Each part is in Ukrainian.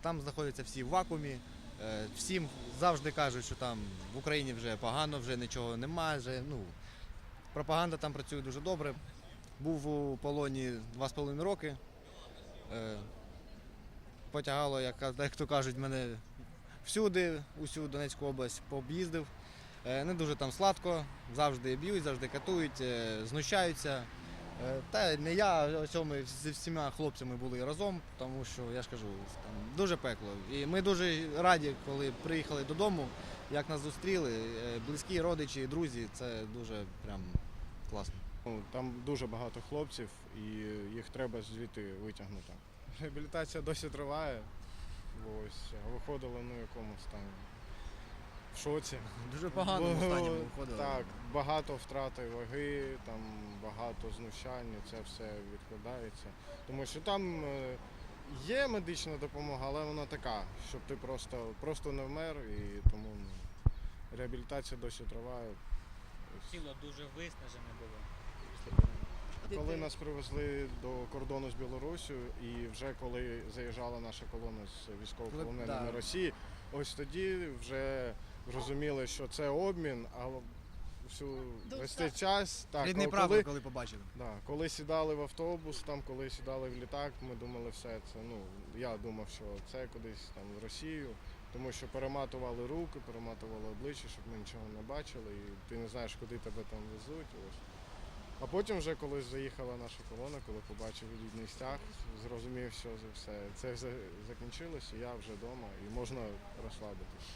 Там знаходяться всі в вакуумі. Е, Всім завжди кажуть, що там в Україні вже погано, вже нічого немає. Ну, пропаганда там працює дуже добре. Був у полоні два з половиною роки. Е, Потягало, як, як то кажуть, мене всюди, усю Донецьку область пооб'їздив. Е, Не дуже там сладко, завжди б'ють, завжди катують, знущаються. Та не я, ось зі всіма хлопцями були разом, тому що я ж кажу, там дуже пекло. І ми дуже раді, коли приїхали додому, як нас зустріли. Е, Близькі родичі, друзі, це дуже прям класно. Ну, Там дуже багато хлопців і їх треба звідти витягнути. Реабілітація досі триває. Ось, а виходили ну, якомусь там в шоці. Дуже погано в Бо, останньому виходили. Так, багато втрати ваги, там багато знущань, це все відкладається. Тому що там е, є медична допомога, але вона така, щоб ти просто, просто не вмер і тому ну, реабілітація досі триває. Тіло дуже виснажене було. Коли нас привезли до кордону з Білоруссю, і вже коли заїжджала наша колона з військовополоненими Да. Росії, ось тоді вже зрозуміли, що це обмін, а всю весь цей час так, Рідний коли, прапор, коли побачили. да, коли сідали в автобус, там коли сідали в літак, ми думали, все це. Ну я думав, що це кудись там в Росію, тому що перематували руки, перематували обличчя, щоб ми нічого не бачили, і ти не знаєш, куди тебе там везуть. Ось. А потім, вже коли заїхала наша колона, коли побачив рідний стяг, зрозумів, що за все це все закінчилось, я вже вдома, і можна розслабитися.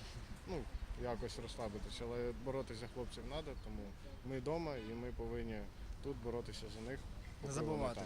Ну, якось розслабитися, але боротися хлопців треба, тому ми вдома і ми повинні тут боротися за них. Не забувати. там.